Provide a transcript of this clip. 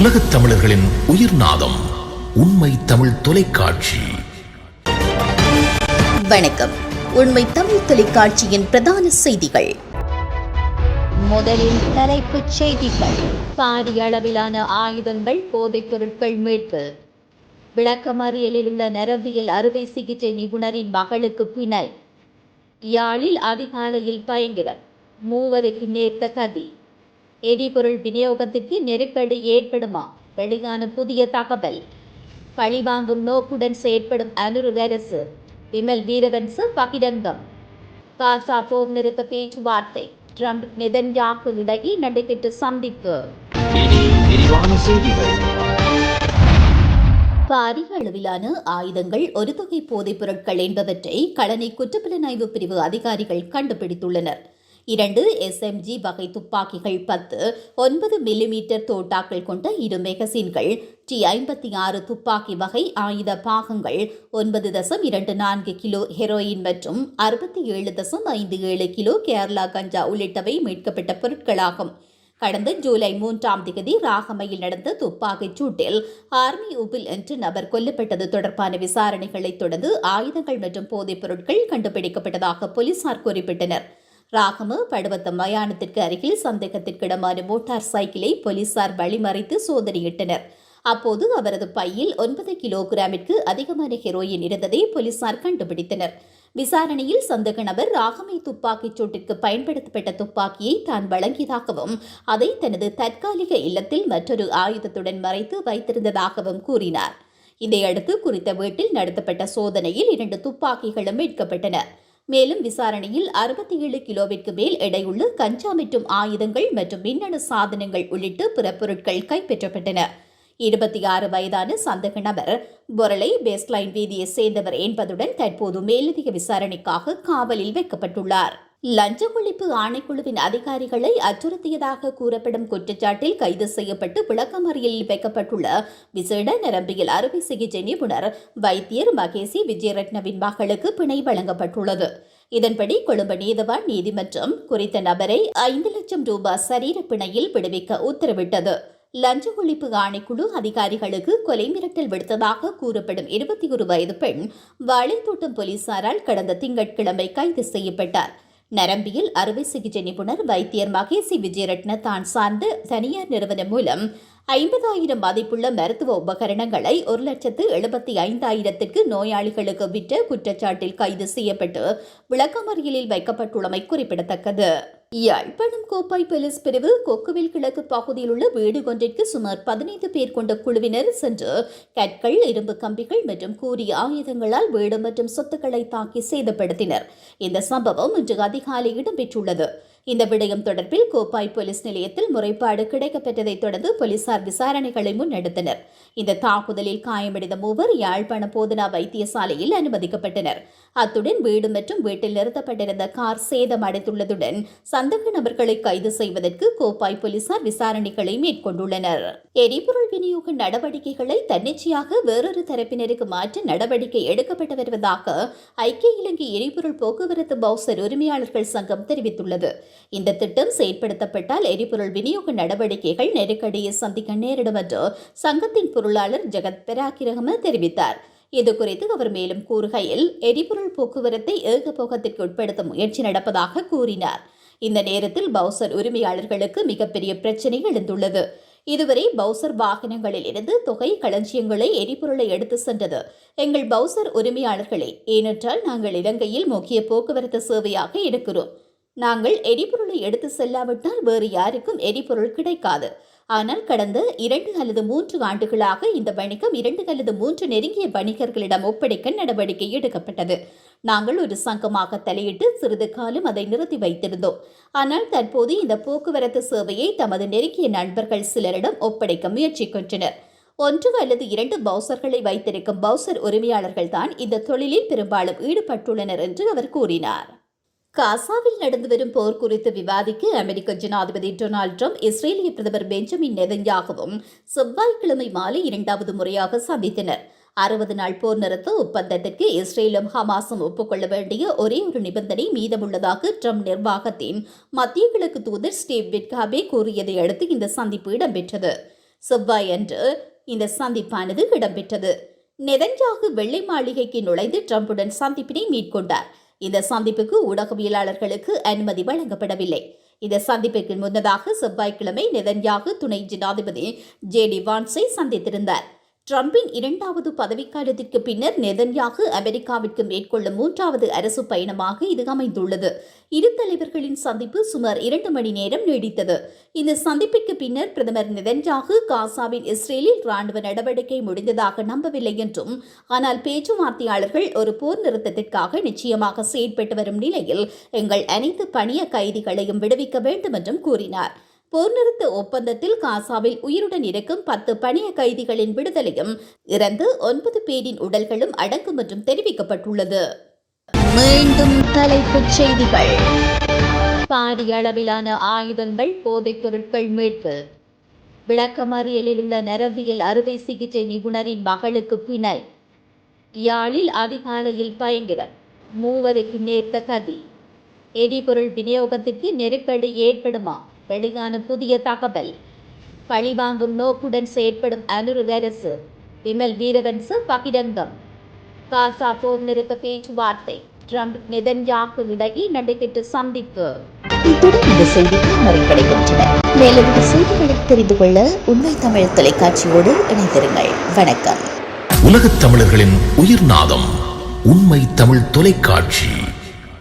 உலகத் தமிழர்களின் உயிர்நாதம் உண்மை தமிழ் தொலைக்காட்சி. வணக்கம். உண்மை தமிழ் தொலைக்காட்சியின் பிரதான செய்திகள். முதலில் தலைப்புச் செய்திகள். பாரிய அளவிலான ஆயுதங்கள் போதைப் பொருட்கள் மீட்பு. விளக்கமறியலில் உள்ள நரம்பியல் அறுவை சிகிச்சை நிபுணரின் மகளுக்கு பிணை. யாழில் அதிகாலையில் பயங்கரம். மூவருக்கு நேர்த்த கதி. எரிபொருள் விநியோகத்திற்கு நெருக்கடி ஏற்படுமா? வெளியான புதிய தகவல். பழிவாங்கும் நோக்குடன் செயற்படும் அனுரு அரசு விமல் வீரவன்ச பகிரங்கம். காசா போர் நிறுத்த பேச்சுவார்த்தை. ட்ரம்ப் நெதன்யாக்கு இடையே நடைபெற்ற சந்திப்பு. பாரிய அளவிலான ஆயுதங்கள் ஒரு தொகை போதைப் பொருட்கள் என்பவற்றை களனி குற்றப்புலனாய்வு பிரிவு அதிகாரிகள் கண்டுபிடித்துள்ளனர். இரண்டு எஸ்எம்ஜி வகை துப்பாக்கிகள் பத்து ஒன்பது மில்லிமீட்டர் தோட்டாக்கள் கொண்ட இரு மெகசின்கள் டி ஐம்பத்தி ஆறு துப்பாக்கி வகை ஆயுத பாகங்கள் ஒன்பது தசம் இரண்டு நான்கு கிலோ ஹெரோயின் மற்றும் அறுபத்தி ஏழு தசம் ஐந்து ஏழு கிலோ கேரளா கஞ்சா உள்ளிட்டவை மீட்கப்பட்ட பொருட்களாகும். கடந்த ஜூலை மூன்றாம் தேதி ராகமையில் நடந்த துப்பாக்கிச் சூட்டில் ஆர்மி உபில் என்று நபர் கொல்லப்பட்டது தொடர்பான விசாரணைகளைத் தொடர்ந்து ஆயுதங்கள் மற்றும் போதைப் பொருட்கள் கண்டுபிடிக்கப்பட்டதாக போலீசார் குறிப்பிட்டனர். ராகம படுவத்த மயானத்திற்கு அருகில் சந்தேகத்திற்கிடமான மோட்டார் சைக்கிளை போலீசார் வழிமறைத்து சோதனையிட்டனர். அப்போது அவரது பையில் ஒன்பது கிலோகிராமிற்கு அதிகமான ஹெரோயின் இருந்ததை போலீசார் கண்டுபிடித்தனர். விசாரணையில் சந்தேக நபர் ராகமை துப்பாக்கிச் சூட்டிற்கு பயன்படுத்தப்பட்ட துப்பாக்கியை தான் வழங்கியதாகவும் அதை தனது தற்காலிக இல்லத்தில் மற்றொரு ஆயுதத்துடன் மறைத்து வைத்திருந்ததாகவும் கூறினார். இதையடுத்து குறித்த வீட்டில் நடத்தப்பட்ட சோதனையில் இரண்டு துப்பாக்கிகளும் மீட்கப்பட்டன. மேலும் விசாரணையில் அறுபத்தி ஏழு கிலோவிற்கு மேல் எடையுள்ள கஞ்சா மற்றும் ஆயுதங்கள் மற்றும் மின்னணு சாதனங்கள் உள்ளிட்ட பிற பொருட்கள் கைப்பற்றப்பட்டன. இருபத்தி ஆறு வயதான சந்தேக நபர் பொருளை பேஸ்ட்லைன் வீதியை சேர்ந்தவர் என்பதுடன் தற்போது மேலதிக விசாரணைக்காக காவலில் வைக்கப்பட்டுள்ளார். லஞ்ச ஒழிப்பு ஆணைக்குழுவின் அதிகாரிகளை அச்சுறுத்தியதாக கூறப்படும் குற்றச்சாட்டில் கைது செய்யப்பட்டு விளக்கமறியலில் வைக்கப்பட்டுள்ள விசேட நரம்பியல் அறுவை சிகிச்சை நிபுணர் வைத்தியர் மகேசி விஜயரத்னவின் மகளுக்கு பிணை வழங்கப்பட்டுள்ளது. இதன்படி கொழும்பு நீதவான் நீதிமன்றம் குறித்த நபரை ஐந்து லட்சம் ரூபாய் சரீர பிணையில் விடுவிக்க உத்தரவிட்டது. லஞ்ச ஒழிப்பு ஆணைக்குழு அதிகாரிகளுக்கு கொலை மிரட்டல் விடுத்ததாக கூறப்படும் இருபத்தி ஒரு வயது பெண் வாழைத்தோட்டம் போலீசாரால் கடந்த திங்கட்கிழமை கைது செய்யப்பட்டார். நரம்பியல் அறுவை சிகிச்சை நிபுணர் வைத்தியர் மகேசி விஜயரட்ன தான் சார்ந்த தனியார் நிறுவனம் மூலம் ஐம்பதாயிரம் மதிப்புள்ள மருத்துவ உபகரணங்களை ஒரு லட்சத்து எழுபத்தி ஐந்தாயிரத்திற்கு நோயாளிகளுக்கு விற்ற குற்றச்சாட்டில் கைது செய்யப்பட்டு விளக்கமறியலில் வைக்கப்பட்டுள்ளமை குறிப்பிடத்தக்கது. யாழ்ப்பாணம் கோப்பாய் போலீஸ் பிரிவு கொக்குவில் கிழக்கு பகுதியில் உள்ள வீடு ஒன்றிற்கு சுமார் பதினைந்து பேர் கொண்ட குழுவினர் சென்று கற்கள் இரும்பு கம்பிகள் மற்றும் கூறிய ஆயுதங்களால் வீடு மற்றும் சொத்துக்களை தாக்கி சேதப்படுத்தினர். இந்த சம்பவம் இன்று அதிகாலை இடம்பெற்றுள்ளது. இந்த விடயம் தொடர்பில் கோப்பாய் போலீஸ் நிலையத்தில் முறைப்பாடு கிடைக்கப்பெற்றதைத் தொடர்ந்து போலீசார் விசாரணைகளை முன்னெடுத்தனர். இந்த தாக்குதலில் காயமடைந்த மூவர் யாழ்ப்பாண போதனா வைத்தியசாலையில் அனுமதிக்கப்பட்டனர். அத்துடன் வீடு மற்றும் வீட்டில் நிறுத்தப்பட்டிருந்த கார் சேதமடைந்துள்ளதுடன் சந்தேக நபர்களை கைது செய்வதற்கு கோப்பாய் போலீசார் விசாரணைகளை மேற்கொண்டுள்ளனர். எரிபொருள் விநியோக நடவடிக்கைகளை தன்னிச்சையாக வேறொரு தரப்பினருக்கு மாற்ற நடவடிக்கை எடுக்கப்பட்டு வருவதாக ஐக்கிய இலங்கை எரிபொருள் போக்குவரத்து பவுசர் உரிமையாளர்கள் சங்கம் தெரிவித்துள்ளது. இந்த திட்டம் செயற்படுத்தப்பட்டால் எரிபொருள் விநியோக நடவடிக்கைகள் நெருக்கடியை சந்திக்க நேரிடும் என்று சங்கத்தின் பொருளாளர் ஜெகத் பெராக்கிரகம தெரிவித்தார். இது குறித்து அவர் மேலும் கூறுகையில் எரிபொருள் போக்குவரத்தை ஏகபோகத்திற்கு உட்படுத்த முயற்சி நடப்பதாக கூறினார். இந்த நேரத்தில் பவுசர் உரிமையாளர்களுக்கு மிகப்பெரிய பிரச்சினை எழுந்துள்ளது. இதுவரை பவுசர் வாகனங்களில் இருந்து தொகை களஞ்சியங்களை எரிபொருளை எடுத்து சென்றது. எங்கள் பவுசர் உரிமையாளர்களே ஏனென்றால் நாங்கள் இலங்கையில் முக்கிய போக்குவரத்து சேவையாக இருக்கிறோம். நாங்கள் எரிபொருளை எடுத்து செல்லாவிட்டால் வேறு யாருக்கும் எரிபொருள் கிடைக்காது. ஆனால் கடந்த இரண்டு அல்லது மூன்று ஆண்டுகளாக இந்த வணிகம் இரண்டு அல்லது மூன்று நெருங்கிய வணிகர்களிடம் ஒப்படைக்க நடவடிக்கை எடுக்கப்பட்டது. நாங்கள் ஒரு சங்கமாக தலையிட்டு சிறிது காலம் அதை நிறுத்தி வைத்திருந்தோம். ஆனால் தற்போது இந்த போக்குவரத்து சேவையை தமது நெருங்கிய நண்பர்கள் சிலரிடம் ஒப்படைக்க முயற்சிக்கின்றனர். ஒன்று அல்லது இரண்டு பவுசர்களை வைத்திருக்கும் பவுசர் உரிமையாளர்கள் தான் இந்த தொழிலில் பெரும்பாலும் ஈடுபட்டுள்ளனர் என்று அவர் கூறினார். காசாவில் நடந்து வரும் போர் குறித்து விவாதிக்க அமெரிக்க ஜனாதிபதி டொனால்டு ட்ரம்ப் இஸ்ரேலிய பிரதமர் பெஞ்சமின் நெதன்யாகவும் செவ்வாய்க்கிழமை மாலை இரண்டாவது முறையாக சந்தித்தனர். அறுபது நாள் போர் நிறுத்த ஒப்பந்தத்திற்கு இஸ்ரேலும் ஹமாஸும் ஒப்புக்கொள்ள வேண்டிய ஒரே ஒரு நிபந்தனை மீதமுள்ளதாக ட்ரம்ப் நிர்வாகத்தின் மத்திய கிழக்கு தூதர் ஸ்டீவ் விட்காபே கூறியதை அடுத்து இந்த சந்திப்பு இடம்பெற்றது. செவ்வாய் அன்று இந்த சந்திப்பானது இடம்பெற்றது. நெதன்யாகு வெள்ளை மாளிகைக்கு நுழைந்து ட்ரம்புடன் சந்திப்பினை மேற்கொண்டார். இந்த சந்திப்புக்கு ஊடகவியலாளர்களுக்கு அனுமதி வழங்கப்படவில்லை. இந்த சந்திப்புக்கு முன்னதாக செவ்வாய்க்கிழமை நெதன்யாகு துணை ஜனாதிபதி ஜே டி வான்ஸை சந்தித்திருந்தார். ட்ரம்பின் இரண்டாவது பதவிக்காலத்திற்கு பின்னர் நெதன்யாகு அமெரிக்காவிற்கு மேற்கொள்ளும் மூன்றாவது அரசு பயணமாக இது அமைந்துள்ளது. இரு தலைவர்களின் சந்திப்பு சுமார் இரண்டு மணி நேரம் நீடித்தது. இந்த சந்திப்பிற்கு பின்னர் பிரதமர் நெதன்யாகு காசாவின் இஸ்ரேலில் ராணுவ நடவடிக்கை முடிந்ததாக நம்பவில்லை என்றும் ஆனால் பேச்சுவார்த்தையாளர்கள் ஒரு போர் நிறுத்தத்திற்காக நிச்சயமாக செயற்பட்டு வரும் நிலையில் எங்கள் அனைத்து பணிய கைதிகளையும் விடுவிக்க வேண்டும் என்றும் கூறினார். போர் நிறுத்த ஒப்பந்தத்தில் காசாவில் உயிருடன் இருக்கும் பத்து பணிய கைதிகளின் விடுதலையும் இறந்து ஒன்பது பேரின் உடல்களும் அடங்கும் என்றும் தெரிவிக்கப்பட்டுள்ளது. மீண்டும் தலைப்புச் செய்திகள். பாரிய அளவிலான ஆயுதங்கள் போதைப் பொருட்கள் மீட்பு. விளக்கமறியலில் உள்ள நரம்பியல் அறுவை சிகிச்சை நிபுணரின் மகளுக்கு பிணை. யாழில் அதிகாலையில் பயங்கரம். மூவருக்கு நேர்த்த கதி. எரிபொருள் விநியோகத்திற்கு நெருக்கடி ஏற்படுமா? வெளியான புதிய தகவல். பழிவாங்கும் நோக்குடன் செயற்படும் அனுரு அரசு விமல் வீரவன்ச பகிரங்கம். காசா போர் நிறுத்த பேச்சுவார்த்தை ட்ரம்ப் நெதன்யாகு இடையே நடைபெற்ற சந்திப்பு. இத்துடன் இந்த செய்திகள் நிறைவடைகின்றன மேலும் இந்த செய்திகளை தெரிந்து கொள்ள உண்மை தமிழ் தொலைக்காட்சியோடு இணைந்திருங்கள். வணக்கம். உலகத் தமிழர்களின் உயிர்நாதம் உண்மை தமிழ் தொலைக்காட்சி.